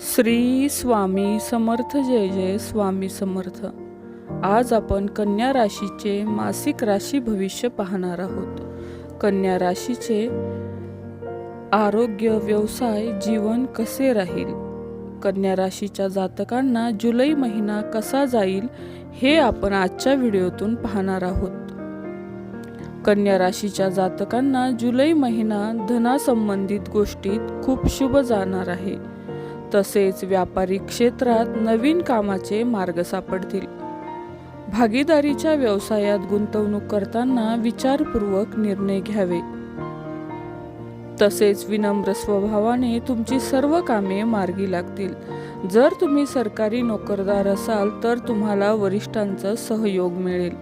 श्री स्वामी समर्थ जय जय स्वामी समर्थ. आज आपण कन्या राशीचे मासिक राशी भविष्य पाहणार आहोत. कन्या राशीचे आरोग्य व्यवसाय जीवन कसे राहील? कन्या राशीच्या जातकांना जुलै महिना कसा जाईल हे आपण आजच्या व्हिडिओतून पाहणार आहोत. कन्या राशीच्या जातकांना जुलै महिना धनासंबंधित गोष्टीत खूप शुभ जाणार आहे. तसेच व्यापारी क्षेत्रात नवीन कामाचे मार्ग सापडतील. भागीदारीच्या व्यवसायात गुंतवणूक करताना विचारपूर्वक निर्णय घ्यावे. तसेच विनम्र स्वभावाने तुमची सर्व कामे मार्गी लागतील. जर तुम्ही सरकारी नोकरदार असाल तर तुम्हाला वरिष्ठांचा सहयोग मिळेल.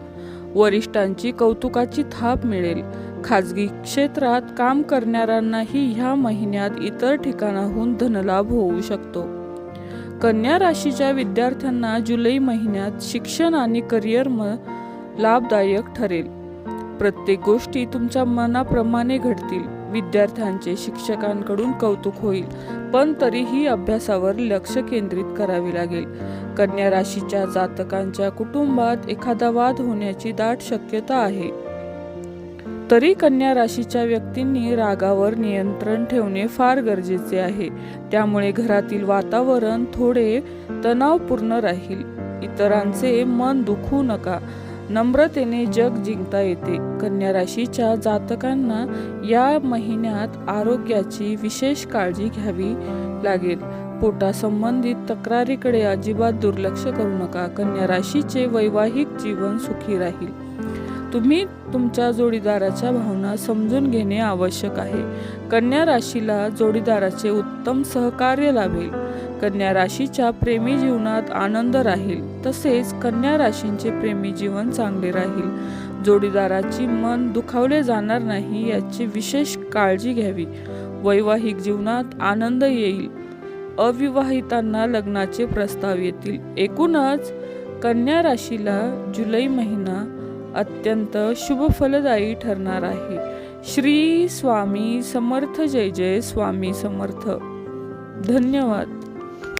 वरिष्ठांची कौतुकाची थाप मिळेल. खाजगी क्षेत्रात काम करणाऱ्यांनाही ह्या महिन्यात इतर ठिकाणाहून धनलाभ होऊ शकतो. कन्या राशीच्या विद्यार्थ्यांना जुलै महिन्यात शिक्षण आणि करिअर म लाभदायक ठरेल. प्रत्येक गोष्टी तुमच्या मनाप्रमाणे घडतील. विद्यार्थ्यांचे शिक्षकांकडून कौतुक होईल पण तरीही अभ्यासावर लक्ष केंद्रित करावे लागेल. कन्या राशीच्या जातकांच्या कुटुंबात एखादा वाद होण्याची दाट शक्यता आहे. तरी कन्या राशीच्या व्यक्तींनी रागावर नियंत्रण ठेवणे फार गरजेचे आहे. त्यामुळे घरातील वातावरण थोडे तणावपूर्ण राहील. इतरांचे मन दुखू नका. नम्रतेने जग जिंकता येते. कन्या राशीच्या जातकांना या महिन्यात आरोग्याची विशेष काळजी घ्यावी लागेल. पोटासंबंधित तक्रारीकडे अजिबात दुर्लक्ष करू नका. कन्या राशीचे वैवाहिक जीवन सुखी राहील. तुम्ही तुमच्या जोडीदाराच्या भावना समजून घेणे आवश्यक आहे. कन्या राशीला जोडीदाराचे उत्तम सहकार्य लाभेल. कन्या राशीच्या प्रेमी जीवनात आनंद राहील. तसेच कन्या राशींचे प्रेमी जीवन चांगले राहील. जोडीदाराची मन दुखावले जाणार नाही याची विशेष काळजी घ्यावी. वैवाहिक जीवनात आनंद येईल. अविवाहितांना लग्नाचे प्रस्ताव येतील. एकूणच कन्या राशीला जुलै महिना अत्यंत शुभ फलदायी ठरणार आहे. श्री स्वामी समर्थ जय जय स्वामी समर्थ. धन्यवाद.